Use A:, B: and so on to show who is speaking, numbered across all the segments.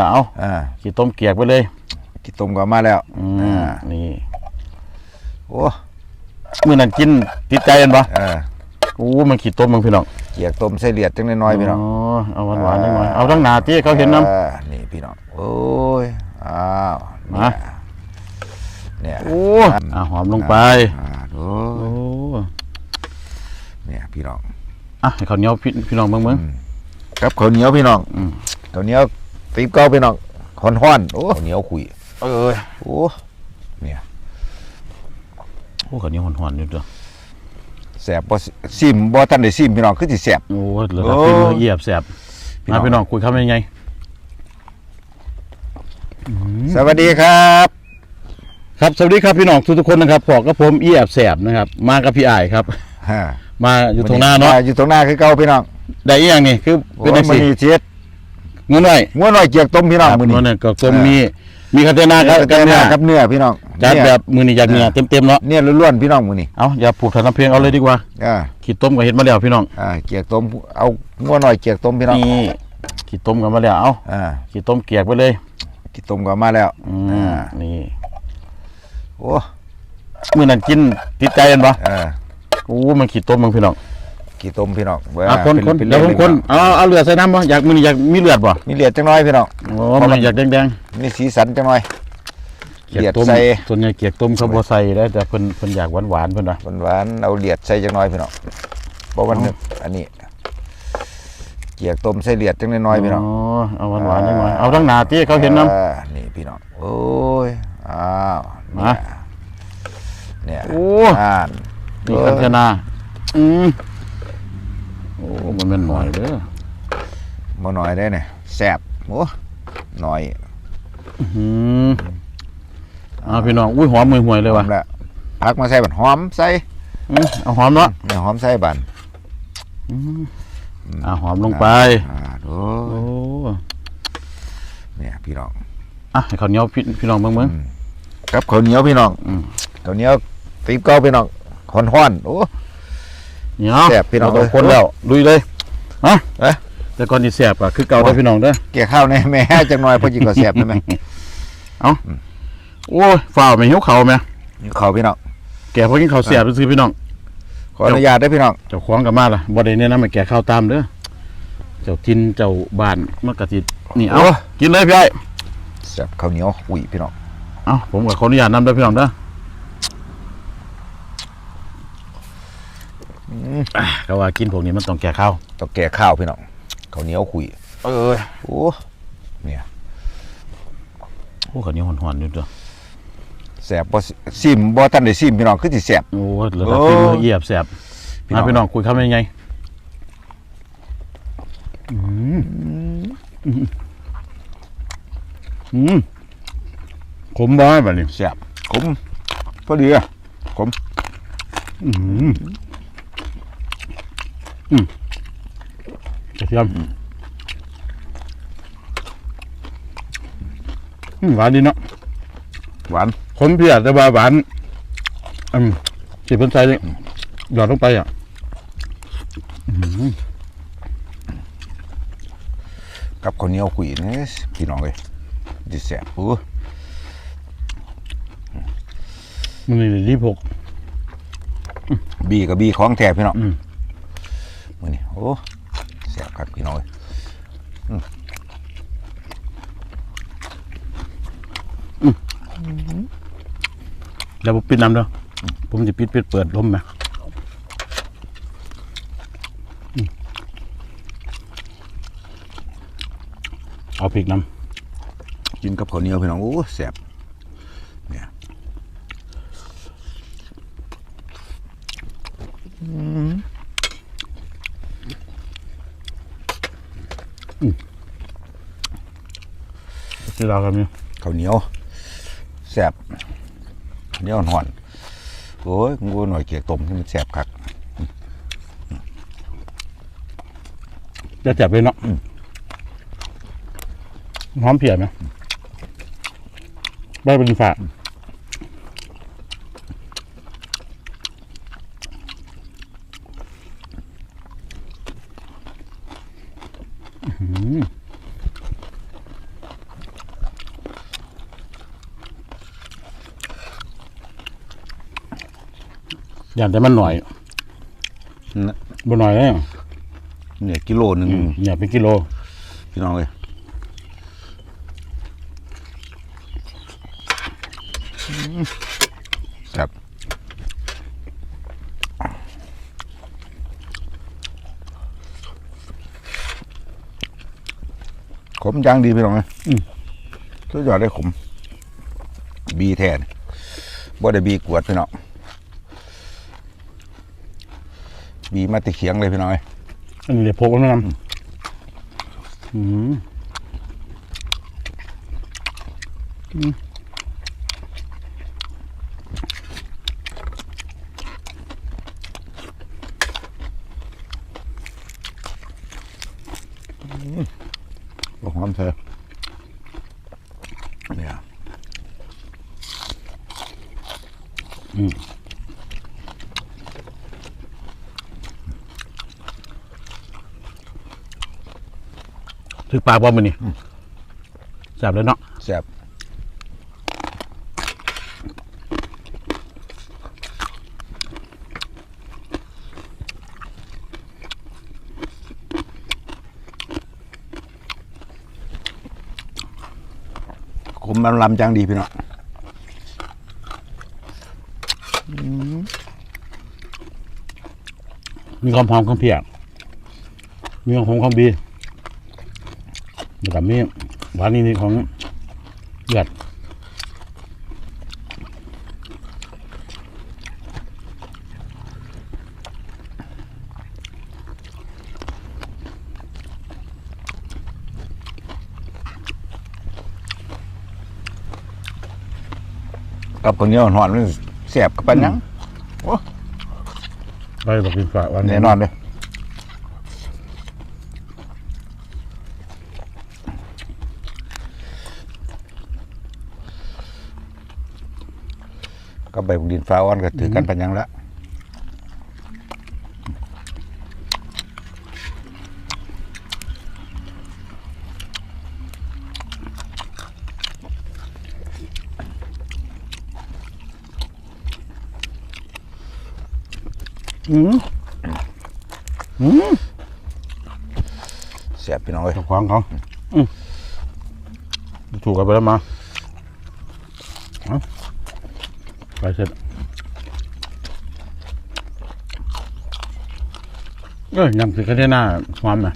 A: จะเอา
B: อ่า
A: ขี้ต้มเกียกไปเลย
B: กินต้มก็มาแล้ว
A: อืม
B: อ่า
A: นี่
B: โอ้
A: มื้อนั้นกินติดใจกันปะ
B: เออ
A: โอ้มันขี้ต้มมึงพี่น้อง
B: เกียกต้มใส่เลียดจังน้อยๆพี่น้อง
A: อ๋อเอาหวานๆจังหน่อยเอาทั้งหน้าที่เขาเห็นน้
B: ออนี่พี่น้อง โอ้ย อ้าว
A: มา
B: เนี่ยำ
A: โอ้อะหอมลงไป
B: อ่าดู
A: โอ้
B: เนี่ยพี่น้อง
A: อะให้ข้าวเหนียวพี่พี่น้องเบิ่งเบิ่ง
B: กับข้าวเหนียวพี่น้อง
A: อืม
B: ข้าวเหนียว ตีบเก้าพี่น้องฮ้อนๆโอ้ข้าวเหนียวคุย
A: เอ้ย
B: โอ้เนี่ย
A: โอ้ข้าวเหนียวหอนๆอยู่เด้อ
B: แสบบ่ซิมบ่ทันได้ซิมพี่น้องคือสิแสบ
A: โอ้เหลือแต่
B: โอ้
A: ฝีมือเอียบแสบ
B: พี่น้
A: มา
B: อง
A: พี่น้องคุยคำยังไง
B: สวัสดีครับ
A: ครับสวัสดีครับพี่น้องทุกๆคนนะครับพอกับผมเอียบแสบนะครับ มากับพี่อ้ายครับ
B: ฮะ
A: มาอยู่ตรงหน้าเนาะ
B: อ่อยู่ตรงหน้าคือเก่าพี่น้อง
A: ได้อีหยังนี่คือเป็น
B: โอ้
A: จั
B: ย
A: ง
B: มื้อ
A: ซี่
B: นี้เจ็ด
A: งูน้อย
B: งัวน้อยเกียกต้มพี่น้อง
A: ครับ
B: มื้อ
A: มื้อ
B: นี้
A: นี้ก็ต้มมีมีคาเทนากับ
B: กั
A: กับ
B: เนื้
A: เนื้
B: อ
A: อ
B: กับเนื้อพี่น้อง
A: จัดแบบมื้อนี้อยากเนื้อเต็มๆเนาะ
B: เนี่ยล้วนๆพี่น้องมื้อนี้
A: เอาอย่าผูกถันน้ำเพลงเอาเลยดีกว่า
B: อ่า
A: ขีดต้มก็เห็นมาแล้วพี่น้อง
B: อ่าเกียกต้มเอางัวน้อยเกียกต้มพี่น้อง
A: นี่ขีดต้มกันมาแล้วเอา
B: อ่า
A: ขีดต้มเกียกไปเลย
B: กินต้มก็มาแล้ว
A: อื
B: อ่าม
A: นี่
B: โอ้
A: มื้อนั้นกินติดใจกันปะ
B: เออ
A: โอ้มันขีดต้มมึงพี่น้อง
B: กินต้มพี่น้องเว้ย
A: อะคน
B: ป็
A: คน
B: ป็
A: เดี๋ยวผมคนเอาเอาเลือดใส่น้ำบ่อยากมือนี้อยากมีเลือดบ่
B: มีเลียดจังน้อยพี่น้อง
A: โอ้มันอยากแดง
B: มีสีสันจังน้อย
A: ๆ
B: เกลียด
A: ต้ม
B: ใส่
A: ส่วนใหญ่เกียกต้มเขาบ่ใส่แล้วแต่เพิ่นเพิ่นอยากหวานๆเพิ่นว่า
B: หวานๆเอาเลียดใส่จังน้อยพี่น้องเพราะวันนึงอันนี้เกียกต้มใส่เลียดจังน้อยๆพี่น้อง
A: อ๋อเอาหวานๆจังหน่อยเอาทั้งหนาที่เขาเห็นน้ำ
B: นี่พี่น้อง โอ้ย อ้าว
A: มา
B: เนี่ย
A: โอ้
B: อ่าน
A: นี่คันเทนาอืม โอ้มันแม่นหน่อยเด้อ
B: มาหน่อยได้เนี่ยแสบโอ้หน่อย
A: อืมอ่าพี่น้องอุ้ยหอมห่วยๆเลยว่ะ
B: หอมแล้วพักมาใส่บันหอมใส่
A: อืมเอาหอมเนาะ
B: เนี่ยหอมใส่บัน
A: อ่าหอมลงไป
B: อ่าดู
A: โอ้
B: เนี่ยพี่น้อง
A: อะให้ข้าวเหนียวพี่พี่น้องเบิ่งเบิ่ง
B: กับข้าวเหนียวพี่น้อง
A: อืม
B: ข้าวเหนียวตีบเก้าพี่น้องฮ้อนๆโอ้
A: เหนียว
B: แซ่บพี่น้อง
A: เรา
B: เอ้ย
A: คนแล้วลุยเลยมา
B: เอ๊ะ
A: แต่ก่อนที่แซ่บก็คือเก่าเด้อพี่น้องเด้อ
B: เกี่ยข้าวในแม่จังหน่อยเพอจิก็แสบได้ไหม
A: โอ้ยฝ่าวไม่หิวข้าวแม่
B: นี่ข้าวพี่น้อง
A: แกพวกกินข้าวแซ่บซื่อๆพี่น้อง
B: ขออนุญาตได้อพี่น้อง
A: เจ้าของก็มาล่ะบ่ได้แนะนำให้แกข้าวตามเด้อเจ้าทินเจ้าบ้านมันก็สินี่เอากินเลยพี่ไอ้
B: แสบข้าวเหนียวอุ้ยพี่น้อง
A: เอาผมก็ขออนุญาตนำเด้อพี่น้องเด้อออะ ก็ว่ากินพวกนี้มันต้องแก่ข้าว
B: ต้องแก่ข้าวพี่น้องข้าวเหนียวคุย
A: เอ้ย
B: โอ้เนี่ย
A: โอ้ข้าวเหนียวหอนๆอยู่เด้อ
B: แสบบ่ซิมบ่ทันได้ซิมพี่น้องคือสิแสบ
A: โอ้ยเหลือแต่ฝีมือเอียบแสบ
B: พี่น้
A: มา
B: อง
A: พี่น้องคุยคำยังไงอืมอืมขมบ้อยแบบนี้
B: แสบขมพอดีอะขม
A: อืม อืมกระเทียมอืมหวานดีเนาะ
B: หวาน
A: ขมเพียแต่ว่าหวานอืมสีเพิ่นใส่เลยหยอดลงไปอะ
B: กับข้าวเหนียวคุยนี่พี่น้องเอ้ยสิแสบโอ้
A: มันนี่รีบหก
B: บีกับบีของแท้พี่น้อง
A: อื ม
B: มื้อนี้โอ้แสบครับพี่น้องเอ้ย
A: เดี๋ยวผมปิดน้ำเด้ออผมจะปิดปิดเปิดลมไหมอืมเอาพริกน้
B: กินกับข้าวเหนียวพี่น้องโอ้แสบเนี่ยำ
A: ที่เรากันเนี่ย
B: ข้าวเหนียวแสบเหนียวห่อนโอ้ยงูหน่อยเกี๊ยวต้มที่มันแสบคัก
A: จะจับเลยเนาะหอมเพียไหมใบเป็นฝา อย่างแต่มันหน่อย
B: นะ
A: บ่หน่อยเลย
B: เนี่ยกิโลหนึ่ง
A: อืมอย่าเป็นกิโล
B: พี่น้องเลยอืมแซ่บขมย่างดีพี่น้องเลย
A: อืม
B: สุดยอดได้ขม บีแทนบ่ได้บีกวดพี่น้อง บีมาติเขียงเลยพี่น้องเอ้ย
A: อันนี้เดี๋ยวพกไว้แนะนำอืม
B: บ่หอมเธอเนี่ย
A: ถือปลากบ่มื้อนี้แซ่บเลยเนาะ
B: แซ่บขมมันลำจังดีพี่น้อง
A: มีความหอมของเพียกมีความหอมของบี แล้วก็มีหวานนิดๆของเลือด
B: กับคนเหนี้ยวหอนมันแซ่บกับปันยัง
A: ไปบอกกินฝาหวาน
B: แน่นอนเลยก็ใบบุ ดินฟ้าอ่อนก็ถือกันปันยังละ
A: อืมอืม
B: แซ่บพี่น้องเอ้ย
A: เจ้าของเขาอืมถูกกันไปแล้วมาเอา ไปเสร็จเอ้ยยำสิกระเทศหน้าหอมนะ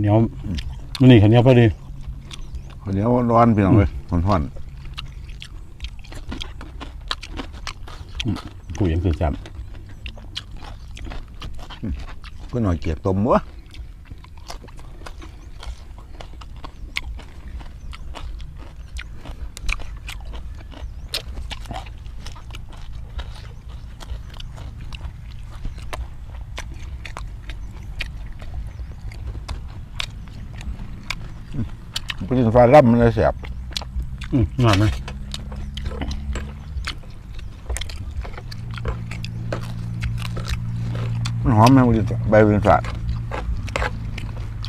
A: เหนียวมันนี่ข้าวเหนียวพอดี
B: เหนี้ยวร้อนเพี่น้องเอ้ยหอน หอน
A: ปุ๋ยยังคือจ
B: เพื่อนหน่อยเกียกต้มวะบุดินฟ้าร่ำมันเลยแซ่บำ
A: อืมงามไหม
B: มัน หอมแมงวินใบวินฝาด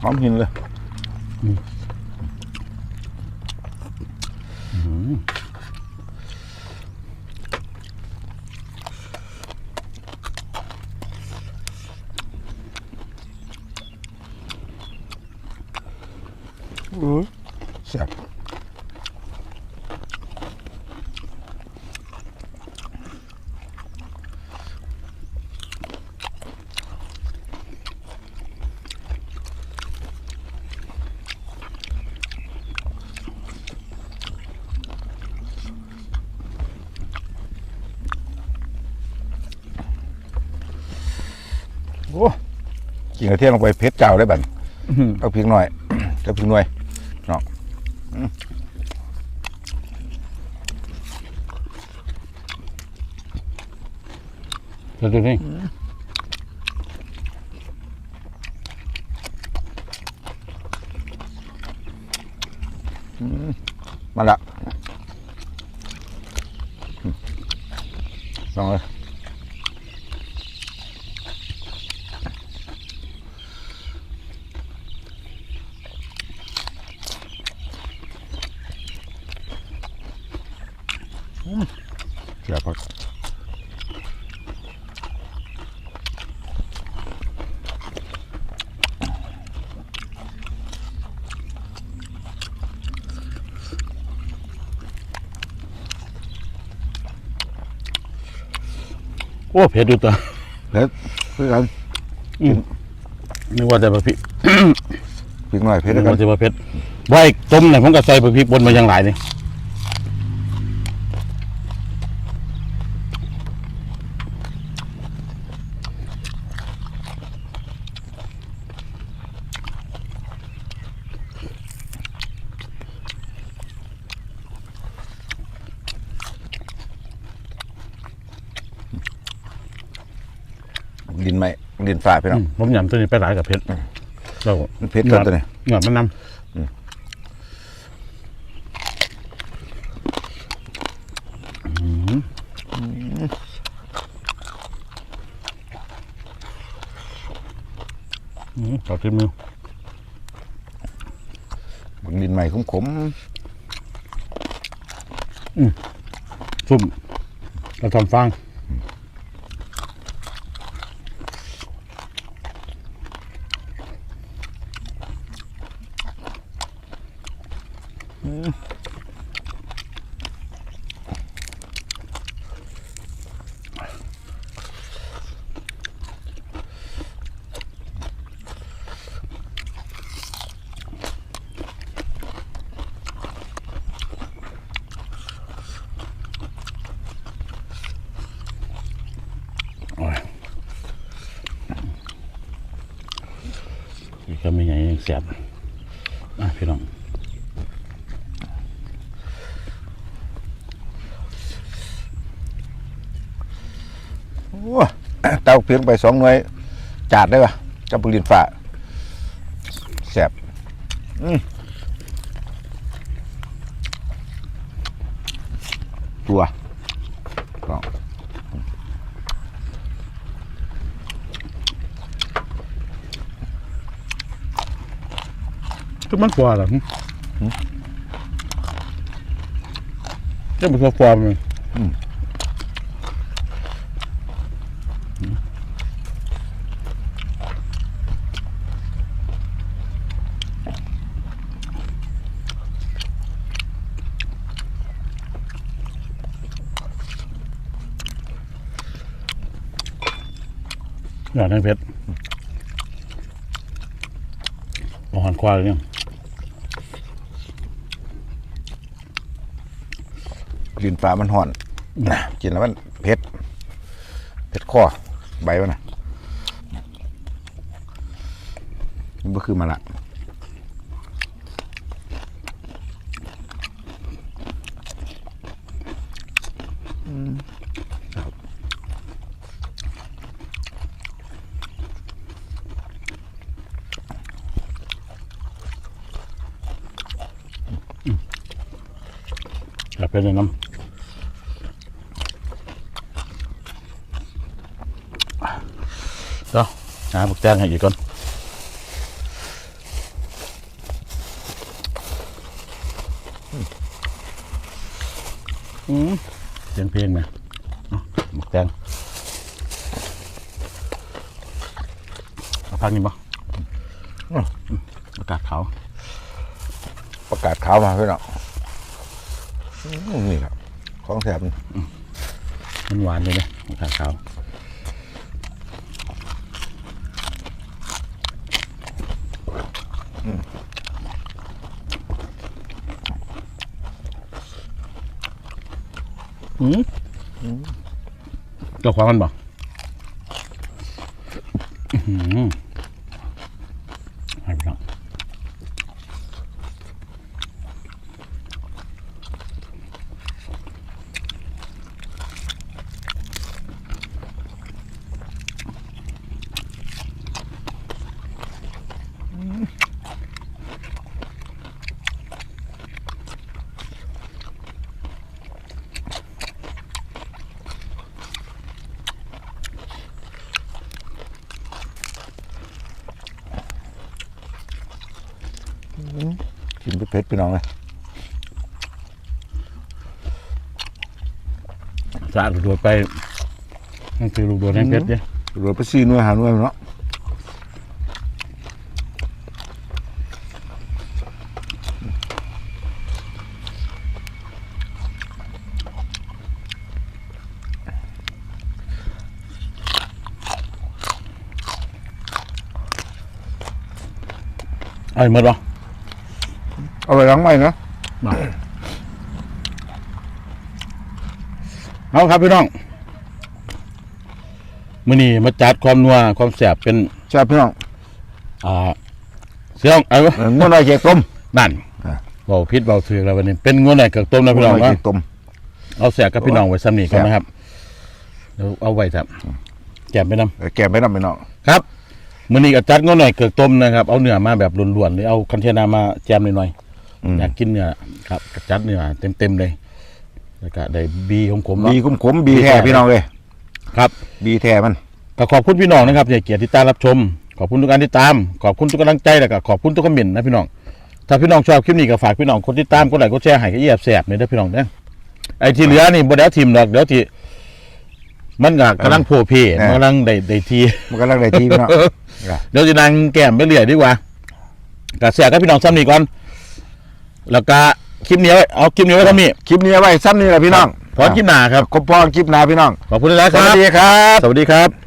B: หอมกินเลย แซ่บ โอ้กินกระเทียมลงไปเผ็ดเจ้าได้บัด
A: อื้อหือ
B: เอาพริกหน่อยเอาพริกหน่อยเนาะ
A: เดี๋ยวดูนี่
B: มาละลองเลย
A: โอ้เผ็ดดูตัว
B: เผ็ดเพื่อกัน
A: นึกว่าจะมาพริก
B: พริกหน่อยเผ็ด
A: นึ
B: แล้
A: ก
B: วกัน
A: ว่าจะมาเผ็ดไว้ต้มเนี่ยผมก็ใส่พริกป่นมาอย่างหลายนี่
B: ดินไหมดินฝ่าพี่น้
A: อื
B: อง
A: มผมยำตัวนี้ไปหลายกับเผ็ดแล้ว
B: มันเผ็ดเกินตัวนี้
A: หยอดมันนำอืมขอทิ้มือ
B: บังดินใหม่ขม
A: ซุ่มเราทำฟางโอ้ย นี่ก็ไมีไงยังเสียบอะพี่น้อง
B: ๆโอ้เตาเพียงไปสองหน่วย จาดได้ปะกับบังดินฝ่าแสบอืมตัวลอง
A: ก็มันกว่าเหรอหึก็มันก็กว่ามันหยอดทั้งเพชรอาหารควายเลย เนี่ย
B: ดินฝ่ามันห่อนกินแล้วมันเผ็ดเผ็ดคอใบมันนะมันก็คือมาละครับ
A: อยากเป็นเลยน้ำเดี๋ยวหาบุกแจ้งให้อีกก่อนอืมเสียงเพลงไหมเอาบุกแจ้งเอาพักนี้บ่อืมอากาศขาว
B: ประกาศขาวมาพี่น้องอืมนี่ครับ ของแถม
A: มันหวานเลยนะอากาศขาว อืมเจ้าของมันบอกอื้อ
B: เผ็ดๆพี่น้องเลย
A: สะอาดโดดไปนั่นคือลูกโดดแห้งเพชรเนี่ย
B: เหลือไปสี่หน่วยหาหน่วยเนาะ
A: เอ้ยหมดปะ
B: เอาไปล้างไม้นะ
A: มาเอาครับพี่น้องมื่อนี้มาจัดความนัวความแสบเป็น
B: ใช่บพี่น้อง
A: อ่าเสียงไอ้วะ
B: เออง้อหน่อยเจกต้ม
A: นั่น
B: อะ
A: เบาพิษเบาถือแล้ววันนี้เป็นงวดไหนเกิดต้มนะพี่น้อง
B: ง้อหน่
A: ว่า
B: อยเจกต้ม
A: เอาแสบกับพี่น้องไว้ซ้ำนี่ก่อน
B: แสบ
A: นะครับเดี๋ยวเอาไว้ครับแกมไปน้
B: เออแกะไม่น้ำพี่น้องำ
A: ครับมื่อนี้ก็จัดงวดหน่อยเกิดต้มนะครับ เอาเนื้อมาแบบล้วนๆหรือเอาคันเทนามาแจมหน่อย
B: อืม
A: ๆ อยากกินเนื้อครับก็จัดเนื้อเต็มๆเลยแล้วก็ได้บีของผมเนาะ
B: บีขมขมๆบีแท้พี่น้องเลย
A: ครับ
B: บีแท้มัน
A: ก็ขอบคุณพี่น้องนะครับที่ให้เกียรติติดตามรับชม ขอบคุณทุกการติดตาม ขอบคุณทุกกำลังใจแล้วก็ขอบคุณทุกคอมเมนต์นะพี่น้อง ถ้าพี่น้องชอบคลิปนี้ก็ฝากพี่น้องกดติดตามกดไลค์กดแชร์ให้ก็เยียบแสบเนี่ยเด้อพี่น้องเด้อไอ้ที่เหลือนี่บ่ได้เอาทีมดอกเดี๋ยวที่มันก็กำลังโผล่เพมันกำลังได้ได้ที
B: มันกำลังได้ที่พี่น้อง
A: เดี๋ยวจะนั่งแก้มไปเรื่อยดีกว่าก็แสบกับพี่น้องซ้ำนี่ก่อน แล้วก็คลิปนี้ไว้เอาคลิปนี้ไว้ทำนี่
B: คลิปนี้เอาไว้ซ้ำนี่แหละพี่น้อง
A: พร้อมคลิปหน้าครับ
B: ครบพอคลิปหน้าพี่น้อง
A: ขอบคุณหลายๆ
B: ส
A: ค
B: วั
A: รั
B: ส
A: บ
B: ดีครับ
A: สวัสดีครับ